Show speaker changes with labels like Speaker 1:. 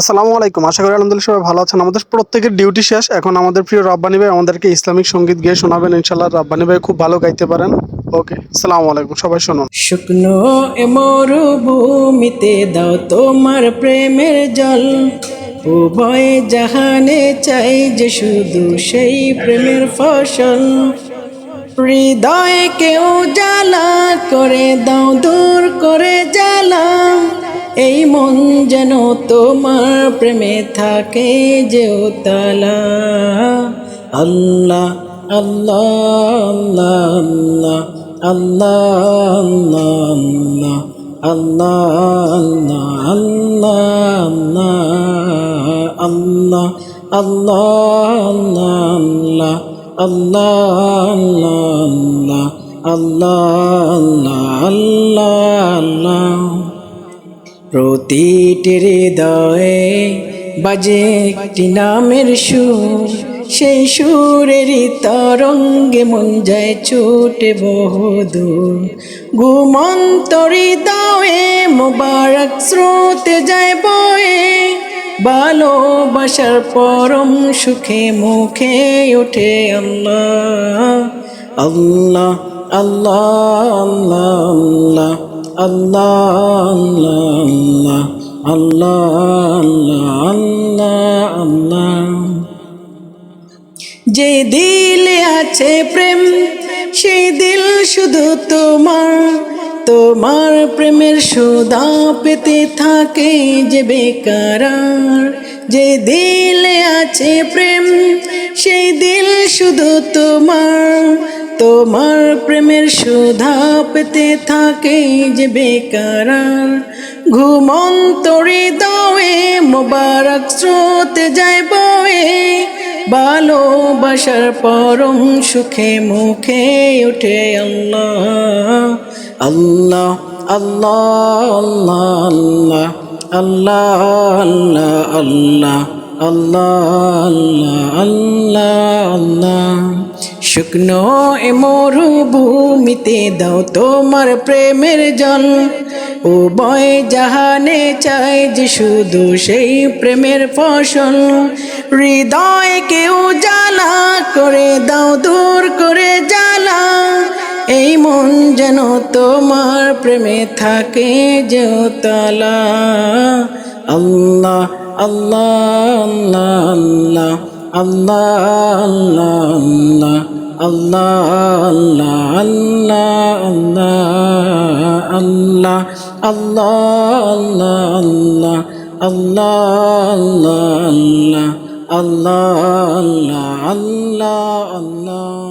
Speaker 1: আসসালামু আলাইকুম। আশা করি আলহামদুলিল্লাহ সবাই ভালো আছেন। আমাদের প্রত্যেকের ডিউটি শেষ। এখন আমাদের প্রিয় রাব্বানি ভাই আমাদেরকে ইসলামিক সংগীত গিয়ে শোনাবেন। ইনশাল্লাহ রাব্বানি ভাই খুব ভালো গাইতে পারেন। ওকে, আসসালামু আলাইকুম। সবাই শুনুন।
Speaker 2: শুকনো মরুভূমিতে দাও তোমার প্রেমের জল। উভয় জাহানে চাই যে শুধু সেই প্রেমের ফসল। হৃদয় কেউ জ্বালা করে দাও দূর করে জ্বালা এই মন যেন তোমার প্রেমে থাকে যে তালা আল্লাহ আল্লাহ আল্লাহ আল্লাহ আল্লাহ আল্লাহ আল্লাহ আল্লাহ আল্লাহ আল্লাহ আল্লাহ আল্লাহ আল্লাহ আল্লাহ আল্লাহ প্রতিটি হৃদয়ে বাজে একটি নামের সুর, সেই সুরেরই তরঙ্গে মন যায় ছুটে বহুদূর। ঘুমন্ত হৃদয়ে মোবারক স্রোতে যায় বয়ে ভালোবাসার পরম সুখে মুখে ওঠে আল্লাহ। আল্লাহ আল্লাহ আল্লাহ আল্লাহ আল্লাহ আল্লাহ আল্লাহ আল্লাহ। যে দিলে আছে প্রেম, সেই দিল শুধু তোমার। তোমার প্রেমের সুদা পেতে থাকে যে বেকারার। যে দিলে আছে প্রেম, সেই দিল শুধু তোমার। তোমার প্রেমের সুধা পেতে থাকে যে বেকারার। ঘুমন্ত হৃদয়ে মোবারক স্রোতে যায় বয়ে। ভালোবাসার পরম সুখে মুখে উঠে আল্লাহ। আল্লাহ আল্লাহ আল্লাহ আল্লাহ আল্লাহ আল্লাহ আল্লাহ আল্লাহ। আল্লাহ আল্লাহ আল্লাহ শুকনো এ মরুভূমিতে দাও তোমার প্রেমের জল। ও বয়, জাহানে চাই যে শুধু সেই প্রেমের ফসল। হৃদয় কেউ জ্বালা করে দাও, দূর করে জ্বালা। এই মন যেন তোমার প্রেমে থাকে যে তালা আল্লাহ আল্লাহ আল্লাহ আল্লাহ আল্লাহ আল্লাহ আল্লাহ আল্লাহ আল্লাহ আল্লাহ আল্লাহ আল্লাহ আল্লাহ আল্লাহ আল্লাহ আল্লাহ আল্লাহ আল্লাহ